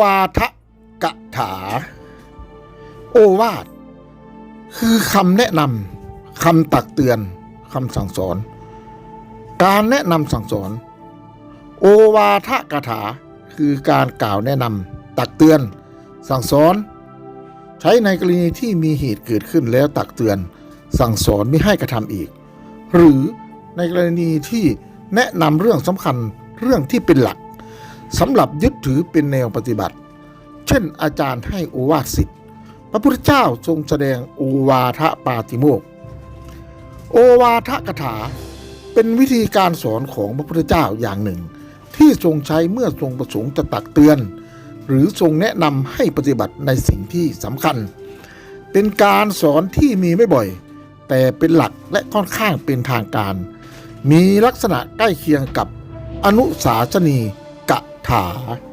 วาทกถา โอวาท คือคำแนะนำคำตักเตือนคำสั่งสอน การแนะนำสั่งสอน โอวาทกถา คือการกล่าวแนะนำตักเตือน สั่งสอน ใช้ในกรณีที่มีเหตุเกิดขึ้นแล้วตักเตือน สั่งสอนไม่ให้กระทำอีก หรือในกรณีที่แนะนำเรื่องสำคัญเรื่องที่เป็นหลัก สำหรับยึดถือเป็นแนวปฏิบัติ เช่น อาจารย์ให้โอวาทสิทธิ์ พระพุทธเจ้าทรงแสดงโอวาทปาติโมก โอวาทกถาเป็นวิธีการสอนของพระพุทธเจ้าอย่างหนึ่ง ที่ทรงใช้เมื่อทรงประสงค์จะตักเตือน หรือทรงแนะนำให้ปฏิบัติในสิ่งที่สำคัญ เป็นการสอนที่มีไม่บ่อย แต่เป็นหลักและค่อนข้างเป็นทางการ มีลักษณะใกล้เคียงกับอนุสาสนี กถา